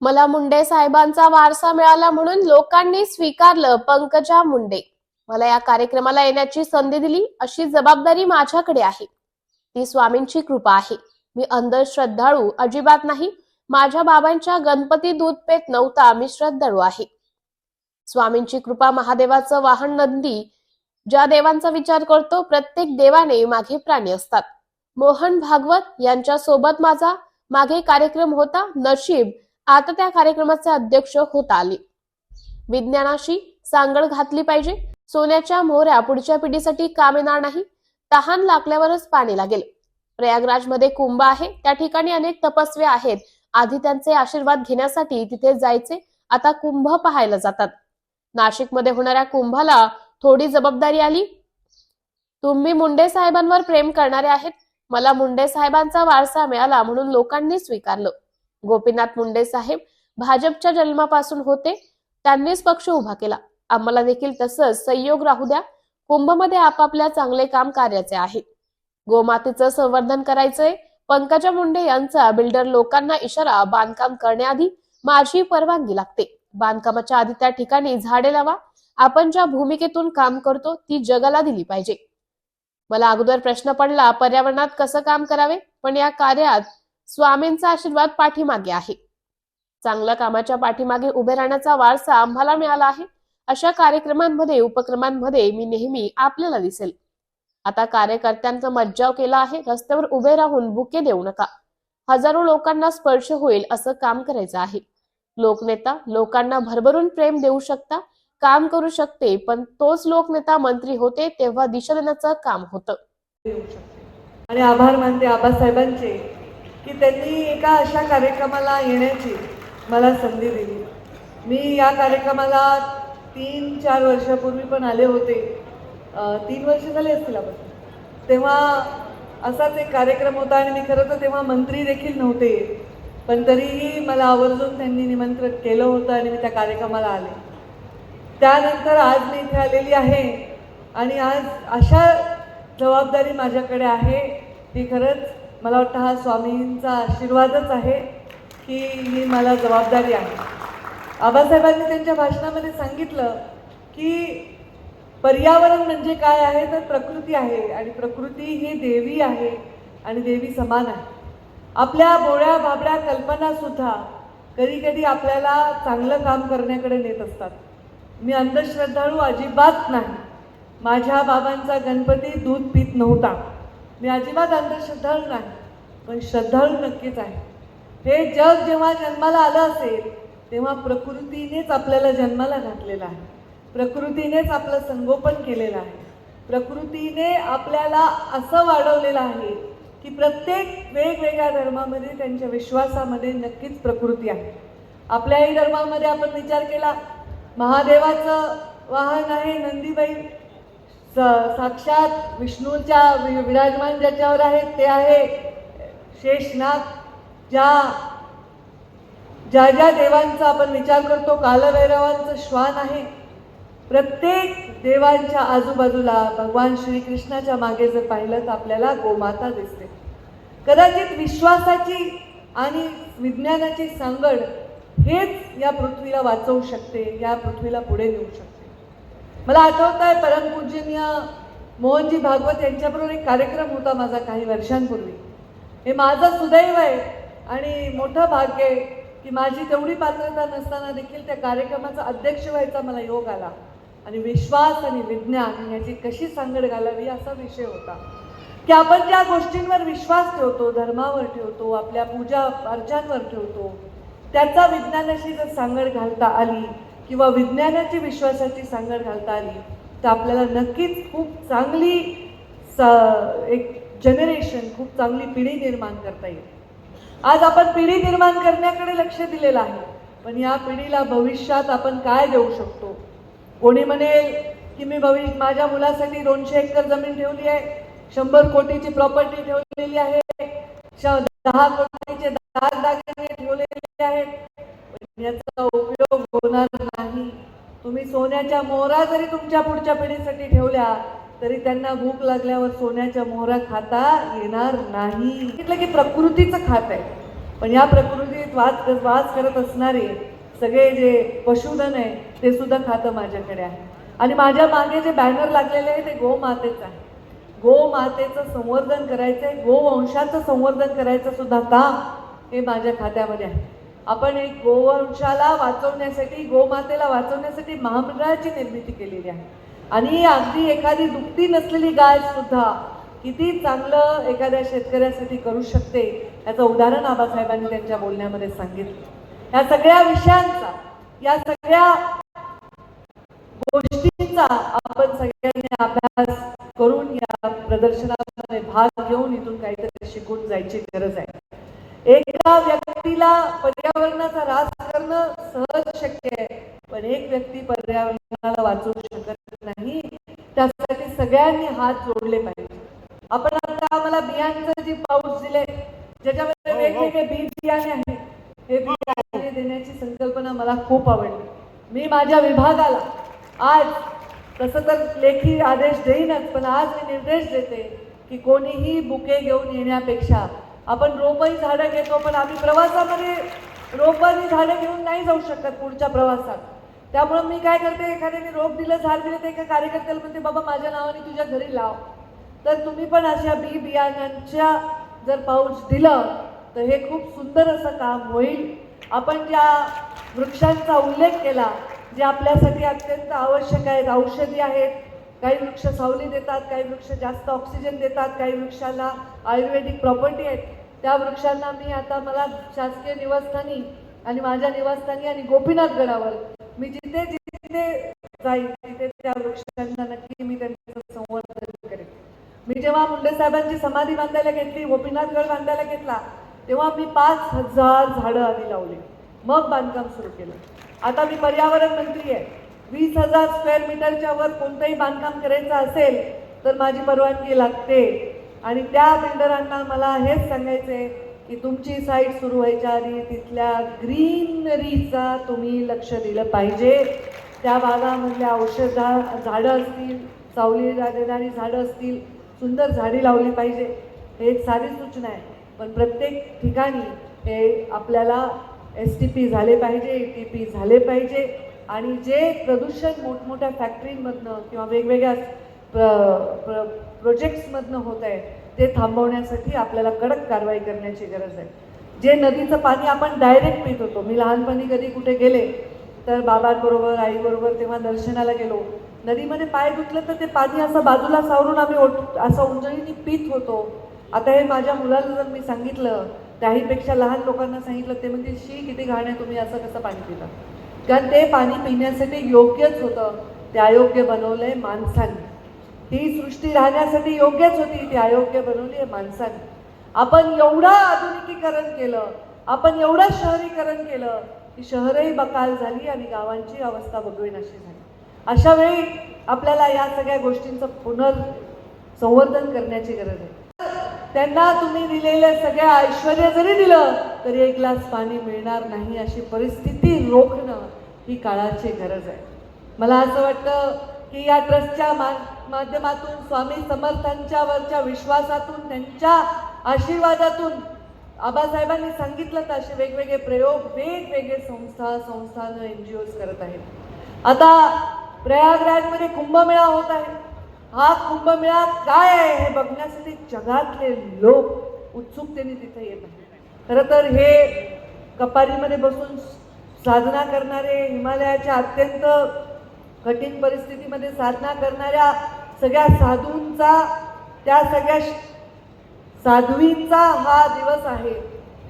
मला मुंडे साहेबांचा वारसा मिळाला म्हणून लोकांनी स्वीकारलं पंकजा मुंडे. मला या कार्यक्रमाला येण्याची संधी दिली अशी जबाबदारी माझ्याकडे आहे. ती स्वामींची कृपा आहे. मी अंधश्रद्धाळू अजिबात नाही. माझ्या बाबांच्या गणपती दूध पेत नव्हता मी श्रद्धाळू आहे. स्वामींची कृपा महादेवाचं वाहन नंदी ज्या देवांचा विचार करतो प्रत्येक देवाने मागे प्राणी असतात. मोहन भागवत यांच्या सोबत माझा मागे कार्यक्रम होता. नशीब आता त्या कार्यक्रमाचे अध्यक्ष होता आले. विज्ञानाशी सांगड घातली पाहिजे. सोन्याच्या मोहऱ्या पुढच्या पिढीसाठी काम येणार नाही. तहान लागल्यावरच पाणी लागेल. प्रयागराजमध्ये कुंभ आहे. त्या ठिकाणी अनेक तपस्वी आहेत. आधी त्यांचे आशीर्वाद घेण्यासाठी तिथे जायचे. आता कुंभ पाहायला जातात. नाशिकमध्ये होणाऱ्या कुंभाला थोडी जबाबदारी आली. तुम्ही मुंडे साहेबांवर प्रेम करणारे आहेत. मला मुंडे साहेबांचा वारसा मिळाला म्हणून लोकांनी स्वीकारलं. गोपीनाथ मुंडे साहेब भाजपच्या जन्मापासून होते. त्यांनीच पक्ष उभा केला. आम्हाला देखील तसंच संयोग राहू द्या. कुंभमध्ये आपापल्या चांगले काम कार्याचे आहे. गोमातेचं संवर्धन करायचंय. पंकजा मुंडे यांचा बिल्डर लोकांना इशारा बांधकाम करण्याआधी माझी परवानगी लागते. बांधकामाच्या आधी त्या ठिकाणी झाडे लावा. आपण ज्या भूमिकेतून काम करतो ती जगाला दिली पाहिजे. मला अगोदर प्रश्न पडला पर्यावरणात कसं काम करावे? पण या कार्यात स्वामींचा आशीर्वाद पाठीमागे आहे. चांगल्या कामाच्या पाठीमागे उभे राहण्याचा वारसा आम्हाला मिळाला आहे. अशा कार्यक्रमांमध्ये उपक्रमांमध्ये मी नेहमी आपल्याला दिसेल. आता कार्यकर्त्यांचा मज्जाव केला आहे. रस्त्यावर उभे राहून बुके देऊ नका. हजारो लोकांना स्पर्श होईल असं काम करायचं आहे. लोकनेता लोकांना भरभरून प्रेम देऊ शकता काम करू शकते पण तोच लोकनेता मंत्री होते तेव्हा दिशा देण्याचं काम होतं. आणि आभार मानते आबासाहेबांचे. की त्यांनी एका अशा कार्यक्रमाला येण्याची मला संधी दिली. मी या कार्यक्रमाला तीन चार वर्षापूर्वी पण आले होते. तीन वर्ष झाले असतील आपण. तेव्हा असाच एक कार्यक्रम होता आणि मी खरं तर तेव्हा मंत्री देखील नव्हते. पण तरीही मला आवर्जून त्यांनी निमंत्रण केलं होतं आणि मी त्या कार्यक्रमाला आले. त्यानंतर आज मी इथे आलेली आहे आणि आज अशा जबाबदारी माझ्याकडे आहे ती खरंच मला वाटतं हा स्वामींचा आशीर्वादच आहे की ही मला जबाबदारी आहे. आबासाहेबांनी त्यांच्या भाषणामध्ये सांगितलं की पर्यावरण म्हणजे काय आहे तर प्रकृती आहे आणि प्रकृती ही देवी आहे आणि देवी समान आहे. आपल्या बोळ्या बाबड्या कल्पनासुद्धा कधी कधी आपल्याला चांगलं काम करण्याकडे नेत असतात. मी अंधश्रद्धाळू अजिबात नाही. माझ्या बाबांचा गणपती दूध पित नव्हता. मी अजिबात अंधश्रद्धाळू नाही पण श्रद्धाळू नक्कीच आहे. हे जग जेव्हा जन्माला आलं असेल तेव्हा प्रकृतीनेच आपल्याला जन्माला घातलेलं आहे. प्रकृतीनेच आपलं संगोपन केलेलं आहे. प्रकृतीने आपल्याला असं वाढवलेलं आहे की प्रत्येक वेगवेगळ्या धर्मामध्ये त्यांच्या विश्वासामध्ये नक्कीच प्रकृती आहे. आपल्याही धर्मामध्ये आपण विचार केला महादेवाचं वाहन आहे नंदीबाई स- साक्षात विष्णूच्या विराजमान ज्याच्यावर आहेत ते आहे शेषनाथ. ज्या ज्या ज्या देवांचा आपण विचार करतो कालभैरवांचं श्वान आहे प्रत्येक देवांच्या आजूबाजूला भगवान श्रीकृष्णाच्या मागे जर पाहिलं तर आपल्याला गोमाता दिसते. कदाचित विश्वासाची आणि विज्ञानाची सांगड हेच या पृथ्वीला वाचवू शकते या पृथ्वीला पुढे नेऊ शकते. मला आठवत आहे परमपूजनीय मोहनजी भागवत यांच्याबरोबर एक कार्यक्रम होता माझा काही वर्षांपूर्वी. हे माझं सुदैव आहे आणि मोठं भाग्य आहे की माझी तेवढी पात्रता नसताना देखील त्या कार्यक्रमाचा अध्यक्ष व्हायचा मला योग आला. आणि विश्वास आणि विज्ञान याची कशी सांगड घालावी असा विषय होता. की आपण ज्या गोष्टींवर विश्वास ठेवतो धर्मावर ठेवतो आपल्या पूजा अर्चांवर ठेवतो त्याचा विज्ञानाशी जर सांगड घालता आली किंवा विज्ञानाची विश्वासाची सांगड घालता आली तर आपल्याला नक्कीच खूप चांगली सा एक जनरेशन खूप चांगली पिढी निर्माण करता येईल. आज आपण पिढी निर्माण करण्याकडे लक्ष दिलेलं आहे पण या पिढीला भविष्यात आपण काय देऊ शकतो? कोणी म्हणेल की मी भविष्य माझ्या मुलासाठी दोनशे एकर जमीन ठेवली आहे शंभर कोटीची प्रॉपर्टी ठेवलेली आहे दहा कोटीचे दहा दागिने ठेवलेले आहेत याचा उपयोग होणार नाही तुम्ही सोन्याच्या मोहरा जरी तुमच्या पुढच्या पिढीसाठी ठेवल्या तरी त्यांना भूक लागल्यावर सोन्याच्या मोहरा खाता येणार नाही. म्हटलं की प्रकृतीचं खात आहे. पण या प्रकृतीत वास वास करत असणारे सगळे जे पशुधन आहे ते सुद्धा खातं माझ्याकडे आहे. आणि माझ्या मागे जे बॅनर लागलेले आहे ते गोमातेचं आहे. गोमातेचं संवर्धन करायचं आहे गोवंशाचं संवर्धन करायचं सुद्धा काम हे माझ्या खात्यामध्ये आहे. आपण एक गोवंशाला वाचवण्यासाठी गोमातेला वाचवण्यासाठी महामंडळाची निर्मिती केलेली आहे. आणि अगदी एखादी दुखती नसलेली गाय सुद्धा किती चांगलं एखाद्या शेतकऱ्यासाठी करू शकते याचं उदाहरण आबासाहेबांनी त्यांच्या बोलण्यामध्ये सांगितलं. या सगळ्या विषयांचा या सगळ्या गोष्टींचा आपण सगळ्यांनी अभ्यास करून या प्रदर्शनामध्ये भाग घेऊन इथून काहीतरी शिकून जायची गरज आहे. एका व्यक्तीला पर्यावरणाचा ऱ्हास करणं सहज शक्य आहे. पण एक व्यक्ती पर्यावरणाला वाचवू शकत नाही त्यासाठी सगळ्यांनी हात जोडले पाहिजे. आपण आता आम्हाला बियांचं जे पाऊस दिले ज्याच्यामध्ये वेगवेगळे बी बियाणे आहेत हे. बियाणे देण्याची संकल्पना मला खूप आवडली. मी माझ्या विभागाला आज तसं तर लेखी आदेश देईनच पण आज मी निर्देश देते की कोणीही बुके घेऊन येण्यापेक्षा आपण रोपही झाडं घेतो पण आम्ही प्रवासामध्ये रोपांनी झाडं घेऊन नाही जाऊ शकत पुढच्या प्रवासात. त्यामुळं मी काय करते एखाद्याने रोप दिलं झाड दिलं तर एका कार्यकर्त्याला म्हणते बाबा माझ्या नावाने तुझ्या घरी लाव. तर तुम्ही पण अशा बी बियाण्यांच्या जर पाऊच दिलं तर हे खूप सुंदर असं काम होईल. आपण ज्या वृक्षांचा उल्लेख केला जे आपल्यासाठी अत्यंत आवश्यक आहेत औषधी आहेत काही वृक्ष सावली देतात काही वृक्ष जास्त ऑक्सिजन देतात काही वृक्षाला आयुर्वेदिक प्रॉपर्टी आहेत त्या वृक्षांना मी आता मला शासकीय निवासस्थानी आणि माझ्या निवासस्थानी आणि गोपीनाथ गडावर मी जिथे जिथे जाईल तिथे त्या वृक्षांना नक्की मी त्यांचं संवर्धन करेन. मी जेव्हा मुंडे साहेबांची समाधी बांधायला घेतली गोपीनाथगड बांधायला घेतला तेव्हा मी पाच हजार झाडं आधी लावली. मग बांधकाम सुरू केलं. आता मी पर्यावरण मंत्री आहे. वीस हजार स्क्वेअर मीटरच्या वर कोणतंही बांधकाम करायचं असेल तर माझी परवानगी लागते. आणि त्या बिल्डरांना मला हेच सांगायचं आहे की तुमची साईट सुरू व्हायच्या आधी तिथल्या ग्रीनरीचा तुम्ही लक्ष दिलं पाहिजे. त्या भागामधल्या औषध झाडं असतील सावली देणारी झाडं असतील सुंदर झाडी लावली पाहिजे. हे एक साधी सूचना आहे. पण प्रत्येक ठिकाणी हे आपल्याला एस टी पी झाले पाहिजे ए टी पी झाले पाहिजे. आणि जे प्रदूषण मोठमोठ्या फॅक्टरींमधनं किंवा वेगवेगळ्या प्र प्र प्रोजेक्ट्समधनं होत आहे ते थांबवण्यासाठी आपल्याला कडक कारवाई करण्याची गरज आहे. जे नदीचं पाणी आपण डायरेक्ट पित होतो मी लहानपणी कधी कुठे गेले तर बाबांबरोबर आईबरोबर तेव्हा दर्शनाला गेलो. नदीमध्ये पाय धुतलं तर ते पाणी असं बाजूला सावरून आम्ही ओट असं उंजळीने पित होतो. आता हे माझ्या मुलाला जर मी सांगितलं त्याहीपेक्षा लहान लोकांना सांगितलं ते म्हणजे शी किती घाण आहे तुम्ही असं कसं पाणी पिता? कारण ते पाणी पिण्यासाठी योग्यच होतं. ते अयोग्य आहे माणसांनी. ती सृष्टी राहण्यासाठी योग्यच होती ती अयोग्य बनवली आहे माणसाने. आपण एवढं आधुनिकीकरण केलं आपण एवढं शहरीकरण केलं की शहरही बकाल झाली आणि गावांची अवस्था बघवेन अशी झाली. अशा वेळी आपल्याला या सगळ्या गोष्टींचं पुनर् संवर्धन करण्याची गरज आहे. त्यांना तुम्ही दिलेलं सगळ्या ऐश्वर जरी दिलं तरी एक ग्लास पाणी मिळणार नाही अशी परिस्थिती रोखणं ही काळाची गरज आहे. मला असं वाटतं की या ट्रस्टच्या मान माध्यमातून स्वामी समर्थांच्यावरच्या विश्वासातून त्यांच्या आशीर्वादातून आबासाहेबांनी सांगितलं तर असे वेगवेगळे प्रयोग वेगवेगळे संस्था संस्थानं एन जी ओज करत आहेत. आता प्रयागराजमध्ये कुंभमेळा होत आहे. हा कुंभमेळा काय आहे हे बघण्यासाठी जगातले लोक उत्सुकतेने तिथे येत आहेत. खरं तर हे कपारीमध्ये बसून साधना करणारे हिमालयाच्या अत्यंत कठीण परिस्थितीमध्ये साधना करणाऱ्या सगळ्या साधूंचा त्या सगळ्या साध्वींचा हा दिवस आहे.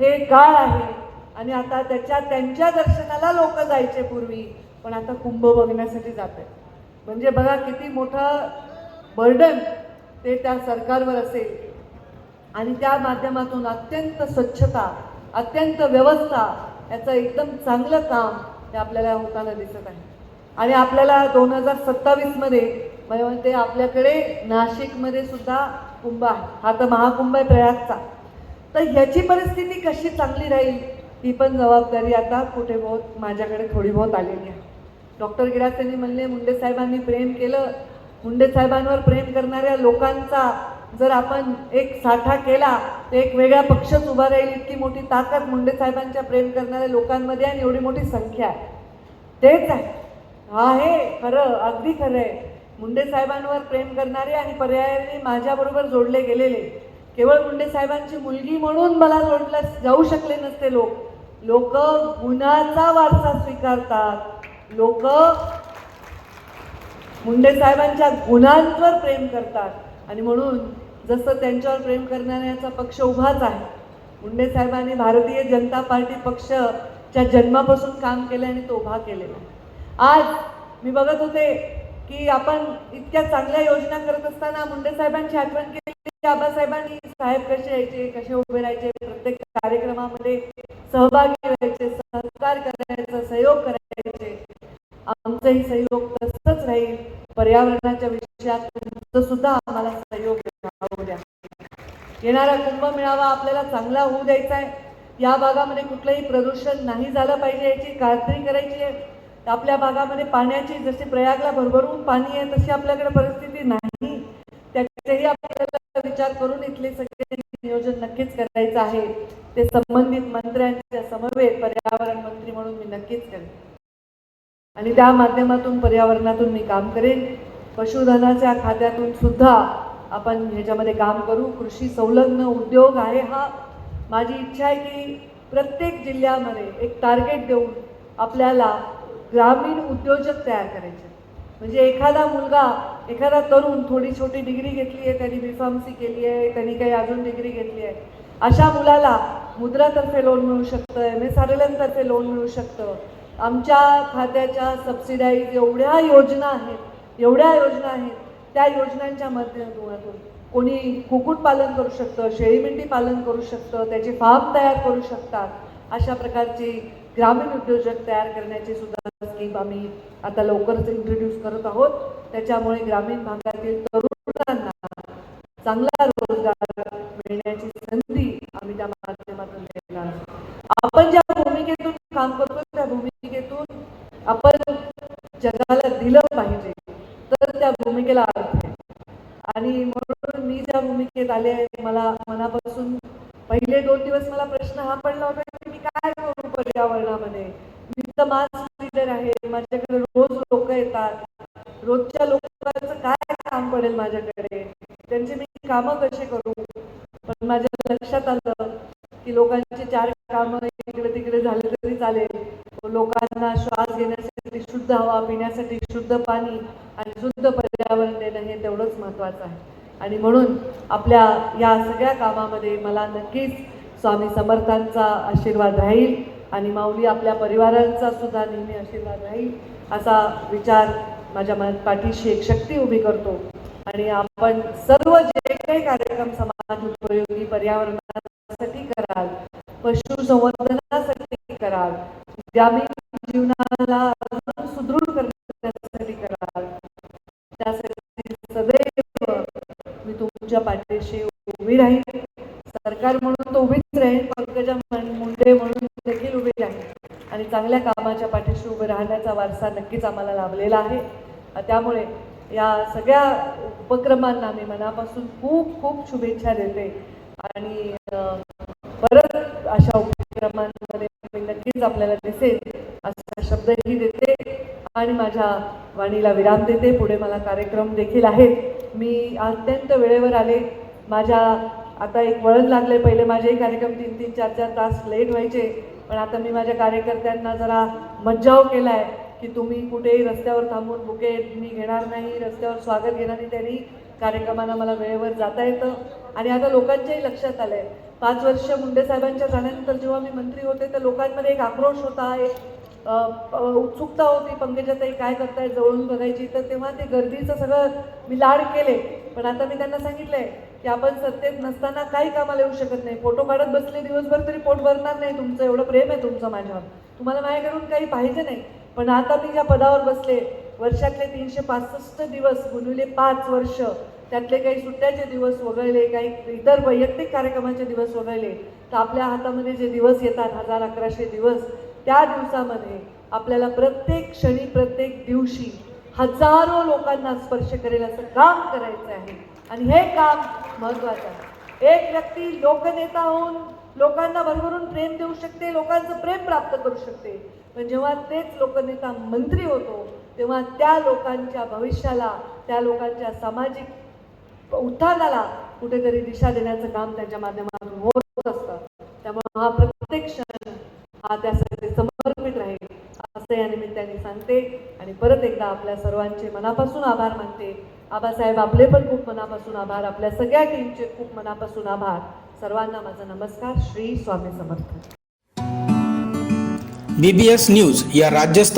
हे काळ आहे. आणि आता त्याच्या त्यांच्या दर्शनाला लोक जायचे पूर्वी. पण आता कुंभ बघण्यासाठी जात आहेत म्हणजे बघा किती मोठं बर्डन ते त्या सरकारवर असेल. आणि त्या माध्यमातून अत्यंत स्वच्छता अत्यंत व्यवस्था याचं एकदम चांगलं काम हे आपल्याला होताना दिसत आहे. आणि आपल्याला दोन हजार सत्तावीसमध्ये मग म्हणते आपल्याकडे नाशिकमध्ये सुद्धा कुंभ आहे. हा तर महाकुंभ आहे प्रयागचा. तर ह्याची परिस्थिती कशी चांगली राहील ही पण जबाबदारी आता कुठे बहुत माझ्याकडे थोडी बहुत आलेली आहे. डॉक्टर गिरासेंनी म्हणले मुंडे साहेबांनी प्रेम केलं. मुंडे साहेबांवर प्रेम करणाऱ्या लोकांचा जर आपण एक साठा केला तर एक वेगळा पक्षच उभा राहील इतकी मोठी ताकद मुंडे साहेबांच्या प्रेम करणाऱ्या लोकांमध्ये आणि एवढी मोठी संख्या आहे. तेच आहे. हा आहे खरं अगदी खरं आहे. मुंडे साहेबांवर प्रेम करणारे आणि पर्यायाने माझ्याबरोबर जोडले गेलेले. केवळ मुंडे साहेबांची मुलगी म्हणून मला जोडलं जाऊ शकले नसते लोक. लोक गुणाचा वारसा स्वीकारतात. लोक मुंडे साहेबांच्या गुणांवर प्रेम करतात. आणि म्हणून जसं त्यांच्यावर प्रेम करणाऱ्याचा पक्ष उभाच आहे मुंडे साहेबांनी भारतीय जनता पार्टी पक्षच्या जन्मापासून काम केलं आणि तो उभा केलेला आहे. आज मी बघत होते की आपण इतक्या चांगल्या योजना करत असताना मुंडे साहेबांची आठवण केली आबासाहेबांनी साहेब कसे यायचे कसे उभे राहायचे प्रत्येक कार्यक्रमामध्ये सहभागी व्हायचे सहकार करायचं सहयोग करायचे. आमचाही सहयोग तसंच राहील. पर्यावरणाच्या विषयात तुमचं सुद्धा आम्हाला सहयोग द्या. येणारा कुंभमेळावा आपल्याला चांगला होऊ द्यायचा आहे. या भागामध्ये कुठलंही प्रदूषण नाही झालं पाहिजे याची खात्री करायची आहे. आपल्या भागामध्ये पाण्याची जशी प्रयागला भरभरून पाणी आहे तशी आपल्याकडे परिस्थिती नाही. त्याचाही आपल्याला विचार करून इथले सगळे नियोजन नक्कीच करायचं आहे. ते संबंधित मंत्र्यांच्या समवेत पर्यावरण मंत्री म्हणून मी नक्कीच करेन आणि त्या माध्यमातून पर्यावरणातून मी काम करेन. पशुधनाच्या खात्यातून सुद्धा आपण ह्याच्यामध्ये काम करू. कृषी संलग्न उद्योग आहे हा. माझी इच्छा आहे की प्रत्येक जिल्ह्यामध्ये एक टार्गेट देऊन आपल्याला ग्रामीण उद्योजक तयार करायचे. म्हणजे एखादा मुलगा एखादा तरुण थोडी छोटी डिग्री घेतली आहे त्यांनी बी फार्मसी केली आहे त्यांनी काही अजून डिग्री घेतली आहे. अशा मुलाला मुद्रातर्फे लोन मिळू शकतं एम एस आर एल एमतर्फे लोन मिळू शकतं. आमच्या खात्याच्या सबसिडाईज एवढ्या योजना आहेत एवढ्या योजना आहेत त्या योजनांच्या माध्यमातून कोणी कुक्कुटपालन करू शकतं शेळी पालन करू शकतं त्याचे फार्म तयार करू शकतात अशा प्रकारची ग्रामीण उद्योजक तयार करण्याची सुद्धा स्कीम आम्ही आता लवकरच इंट्रोड्यूस करत आहोत. त्याच्यामुळे ग्रामीण भागातील तरुणांना चांगला रोजगार मिळण्याची संधी आम्ही त्या माध्यमातून देणार आहोत. आपण ज्या भूमिकेतून काम करतो त्या भूमिकेतून आपण जगाला दिलं पाहिजे तर त्या भूमिकेला अर्थ आहे आणि म्हणून मी ज्या भूमिकेत आले आहे मला मनापासून पहिले दोन दिवस मला प्रश्न हा पडला होता की मी काय करू पर्यावरणामध्ये मी तर मास लीडर आहे माझ्याकडे रोज लोक येतात रोजच्या लोकांचं काय काम माझ्याकडे. त्यांची मी कामं कशी करू? पण माझ्या लक्षात आलं की लोकांचे चार कामं इकडे तिकडे झाले तरी चालेल. लोकांना श्वास घेण्यासाठी शुद्ध हवा पिण्यासाठी शुद्ध पाणी आणि शुद्ध पर्यावरण देणं हे तेवढंच महत्त्वाचं आहे. आणि म्हणून आपल्या या सगळ्या कामामध्ये मला नक्कीच स्वामी समर्थांचा आशीर्वाद राहील आणि माऊली आपल्या परिवारांचा सुद्धा नेहमी आशीर्वाद राहील असा विचार माझ्या मन पाठीशी एक शक्ती उभी करतो. आणि आपण सर्व जे काही कार्यक्रम समाज उपयोगी पर्यावरणासाठी कराल पशुसंवर्धनासाठी कराल ग्रामीण जीवनाला सुदृढ करण्यासाठी कराल त्यासाठी सदैव मी तुमच्या पाठीशी उभी राहील सरकार म्हणून तो उभीच राहील पंकजा मुंडे म्हणून देखील उभी राहील आणि चांगल्या कामाच्या पाठीशी उभे राहण्याचा वारसा नक्कीच आम्हाला लाभलेला आहे. त्यामुळे या सगळ्या उपक्रमांना मी मनापासून खूप खूप शुभेच्छा देते. आणि परत अशा उपक्रमांमध्ये मी नक्कीच आपल्याला दिसेल असा शब्दही देते आणि माझ्या वाणीला विराम देते. पुढे मला कार्यक्रम देखील आहेत. मी अत्यंत वेळेवर आले. माझ्या आता एक वळण लागले. पहिले माझेही कार्यक्रम तीन तीन चार चार तास लेट व्हायचे. पण आता मी माझ्या कार्यकर्त्यांना जरा मज्जाव केला आहे की तुम्ही कुठेही रस्त्यावर थांबून बुके मी घेणार नाही रस्त्यावर स्वागत घेणार नाही त्यांनी कार्यक्रमाला मला वेळेवर जाता येतं. आणि आता लोकांच्याही लक्षात आलं आहे पाच वर्ष मुंडे साहेबांच्या जाण्यानंतर जेव्हा मी मंत्री होते तर लोकांमध्ये एक आक्रोश होता एक उत्सुकता होती पंकजाताई काय करताय जवळून बघायची. तर तेव्हा ते गर्दीचं सगळं मी लाड केले. पण आता मी त्यांना सांगितलंय की आपण सत्तेत नसताना काही कामाला येऊ शकत नाही. फोटो काढत बसले दिवसभर तरी पोट भरणार नाही. तुमचं एवढं प्रेम आहे तुमचं माझ्यावर. तुम्हाला माझ्याकडून काही पाहिजे नाही. पण आता मी ज्या पदावर बसले वर्षातले तीनशे पासष्ट दिवस गुणविले पाच वर्ष त्यातले काही सुट्ट्याचे दिवस वगळले काही इतर वैयक्तिक कार्यक्रमाचे दिवस वगळले तर आपल्या हातामध्ये जे दिवस येतात हजार अकराशे दिवस त्या दिवसामध्ये आपल्याला प्रत्येक क्षणी प्रत्येक दिवशी हजारो लोकांना स्पर्श करेल असं काम करायचं आहे. आणि हे काम महत्त्वाचं आहे. एक व्यक्ती लोकनेता होऊन लोकांना भरभरून प्रेम देऊ शकते लोकांचं प्रेम प्राप्त करू शकते. पण जेव्हा तेच लोकनेता मंत्री होतो तेव्हा त्या लोकांच्या भविष्याला त्या लोकांच्या सामाजिक उत्थानाला कुठेतरी दिशा देण्याचं काम त्यांच्या माध्यमातून होत असतं. त्यामुळे हा प्रत्येक क्षण हा त्यासाठी समर्पित राहील असं या निमित्ताने सांगते. आणि परत एकदा आपल्या सर्वांचे मनापासून आभार मानते. आबासाहेब आपले पण खूप मनापासून आभार. आपल्या सगळ्या टीमचे खूप मनापासून आभार. सर्वांना माझा नमस्कार. Shri Swami Samarth. B B S news या राज्यस्तर